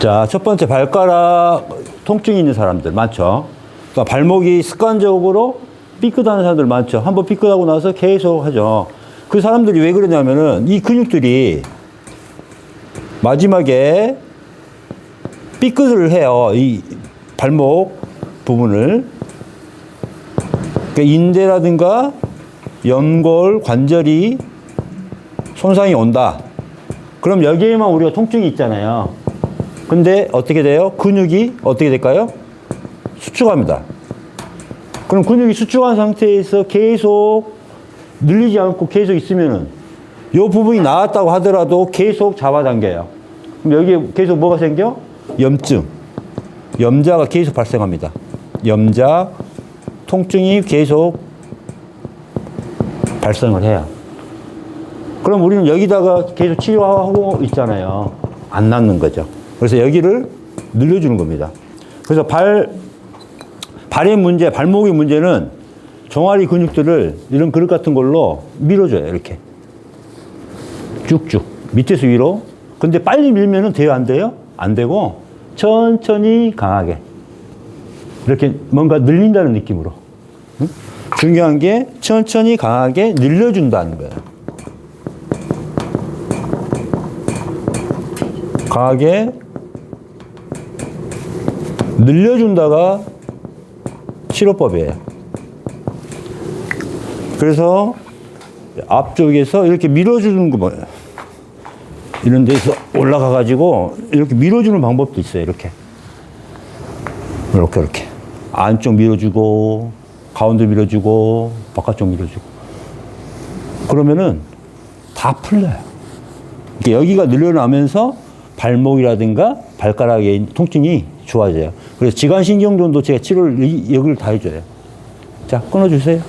자, 첫 번째 발가락 통증이 있는 사람들 많죠. 그러니까 발목이 습관적으로 삐끗하는 사람들 많죠. 한번 삐끗하고 나서 계속 하죠. 그 사람들이 왜 그러냐면은 이 근육들이 마지막에 삐끗을 해요. 이 발목 부분을. 그러니까 인대라든가 연골, 관절이 손상이 온다. 그럼 여기에만 우리가 통증이 있잖아요. 근데 어떻게 돼요? 근육이 어떻게 될까요? 수축합니다. 그럼 근육이 수축한 상태에서 계속 늘리지 않고 계속 있으면은 이 부분이 나왔다고 하더라도 계속 잡아당겨요. 그럼 여기에 계속 뭐가 생겨? 염증. 염자가 계속 발생합니다. 염자, 통증이 계속 발생을 해요. 그럼 우리는 여기다가 계속 치료하고 있잖아요. 안 낫는 거죠. 그래서 여기를 늘려주는 겁니다. 그래서 발, 발의 문제, 발목의 문제는 종아리 근육들을 이런 그릇 같은 걸로 밀어줘요. 이렇게. 쭉쭉. 밑에서 위로. 근데 빨리 밀면은 돼요? 안 돼요? 안 되고 천천히 강하게. 이렇게 뭔가 늘린다는 느낌으로. 응? 중요한 게 천천히 강하게 늘려준다는 거예요. 강하게 늘려준다가 치료법이에요. 그래서 앞쪽에서 이렇게 밀어주는 거 뭐예요? 이런 데서 올라가 가지고 이렇게 밀어주는 방법도 있어요. 이렇게 이렇게 이렇게 안쪽 밀어주고 가운데 밀어주고 바깥쪽 밀어주고 그러면은 다 풀려요. 여기가 늘어나면서 발목이라든가 발가락의 통증이 좋아져요. 그래서 지관신경 전도 제가 치료를 이- 여기를 다 해줘요. 자, 끊어주세요.